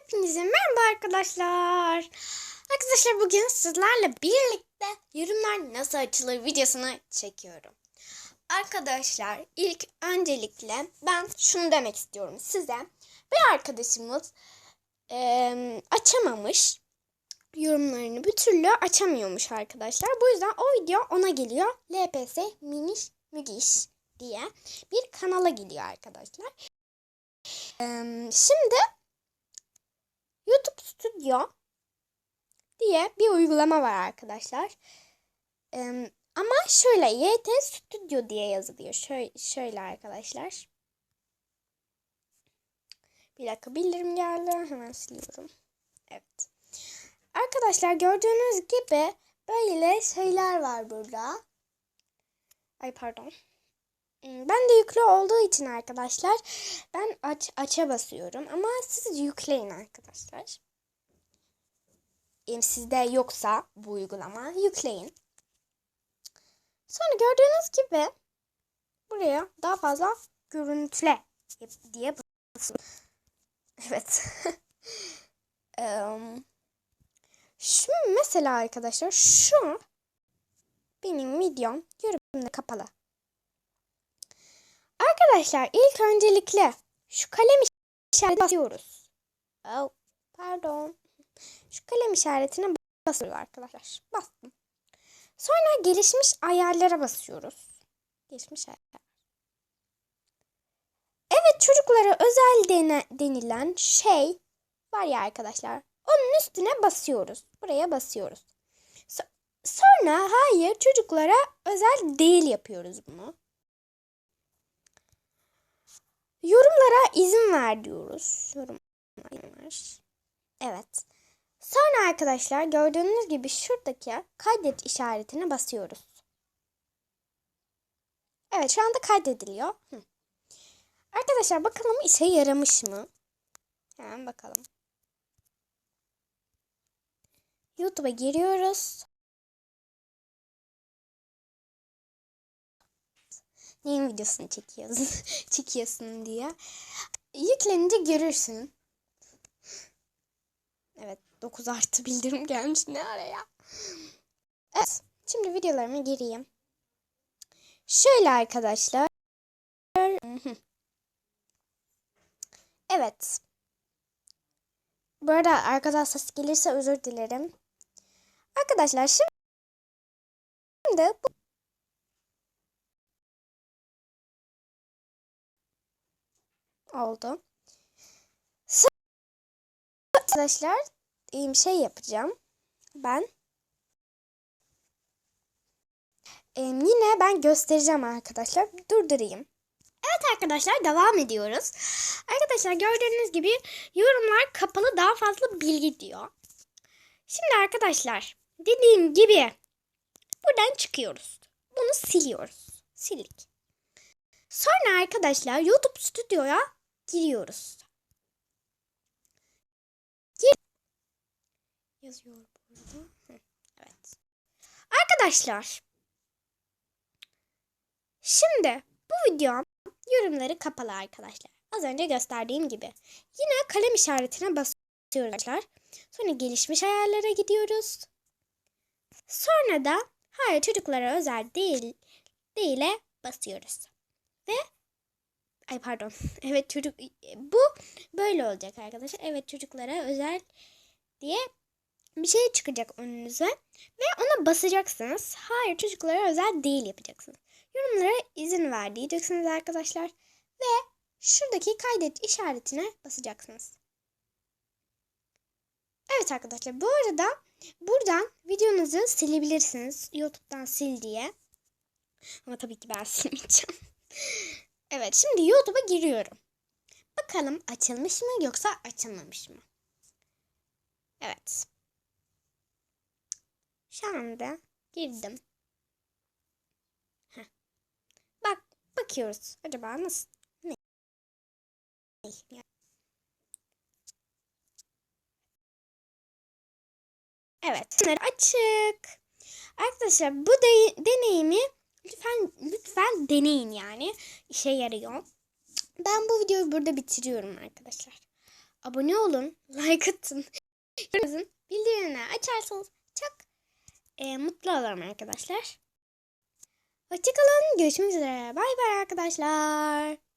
Hepinize merhaba arkadaşlar. Arkadaşlar bugün sizlerle birlikte yorumlar nasıl açılır videosunu çekiyorum. Arkadaşlar ilk öncelikle ben şunu demek istiyorum size. Bir arkadaşımız eee, açamamış yorumlarını bir türlü açamıyormuş arkadaşlar. Bu yüzden o video ona geliyor. LPS Miniş Mügiş diye bir kanala geliyor arkadaşlar. Eee, şimdi Studio diye bir uygulama var arkadaşlar. Ama şöyle YT Studio diye yazılıyor. Şöyle, şöyle arkadaşlar. Bir dakika bildirim geldi. Hemen siliyorum. Evet. Arkadaşlar gördüğünüz gibi böyle şeyler var burada. Ay pardon. Hmm, Ben de yüklü olduğu için arkadaşlar ben aç aça basıyorum ama siz yükleyin arkadaşlar. Sizde yoksa bu uygulama yükleyin. Sonra gördüğünüz gibi buraya daha fazla görüntüle diye basıyorum. Evet. Em, Şu mesela arkadaşlar şu benim videom yorumda kapalı. Arkadaşlar ilk öncelikle şu kalem işaretine basıyoruz. Oh, pardon. Şu kalem işaretine basıyoruz arkadaşlar. Bastım. Sonra gelişmiş ayarlara basıyoruz. Gelişmiş ayarlar. Evet çocuklara özel dene, denilen şey var ya arkadaşlar. Onun üstüne basıyoruz. Buraya basıyoruz. So- sonra hayır çocuklara özel değil yapıyoruz bunu. Yorumlara izin ver diyoruz. Yorumlar. Evet. Sonra arkadaşlar gördüğünüz gibi şuradaki kaydet işaretine basıyoruz. Evet şu anda kaydediliyor. Hı. Arkadaşlar bakalım işe yaramış mı? Hemen bakalım. YouTube'a giriyoruz. Neyin videosunu çekiyorsun, çekiyorsun diye. Yüklenince görürsün. Evet 9 artı bildirim gelmiş ne araya. Evet şimdi videolarıma gireyim. Şöyle arkadaşlar. Evet. Bu arada arkadan ses gelirse özür dilerim. Arkadaşlar şimdi bu oldu. Arkadaşlar şey yapacağım. Ben Ee, yine ben göstereceğim arkadaşlar. Durdurayım. Evet arkadaşlar devam ediyoruz. Arkadaşlar gördüğünüz gibi yorumlar kapalı daha fazla bilgi diyor. Şimdi arkadaşlar dediğim gibi buradan çıkıyoruz. Bunu siliyoruz. Sildik. Sonra arkadaşlar YouTube Studio'ya giriyoruz. Yazıyor burada. Evet. Arkadaşlar şimdi bu videom yorumları kapalı arkadaşlar. Az önce gösterdiğim gibi. Yine kalem işaretine basıyoruz arkadaşlar. Sonra gelişmiş ayarlara gidiyoruz. Sonra da hayır çocuklara özel değil değile basıyoruz. Ve ay pardon. Evet çocuk bu böyle olacak arkadaşlar. Evet çocuklara özel diye bir şey çıkacak önünüze ve ona basacaksınız. Hayır çocuklara özel değil yapacaksınız. Yorumlara izin ver diyeceksiniz arkadaşlar ve şuradaki kaydet işaretine basacaksınız. Evet arkadaşlar bu arada buradan videonuzu silebilirsiniz. YouTube'dan sil diye. Ama tabii ki ben silmeyeceğim. evet şimdi YouTube'a giriyorum. Bakalım açılmış mı yoksa açılmamış mı? Evet. Şu anda girdim. Heh. Bak bakıyoruz. Acaba nasıl? Ne? Ne? Evet. Bunlar açık. Arkadaşlar bu de- deneyimi lütfen lütfen deneyin yani. İşe yarıyor. Ben bu videoyu burada bitiriyorum arkadaşlar. abone olun, like atın. Bildirimlerini açarsanız çok e, mutlu olurum arkadaşlar. Hoşçakalın. Görüşmek üzere. Bay bay arkadaşlar.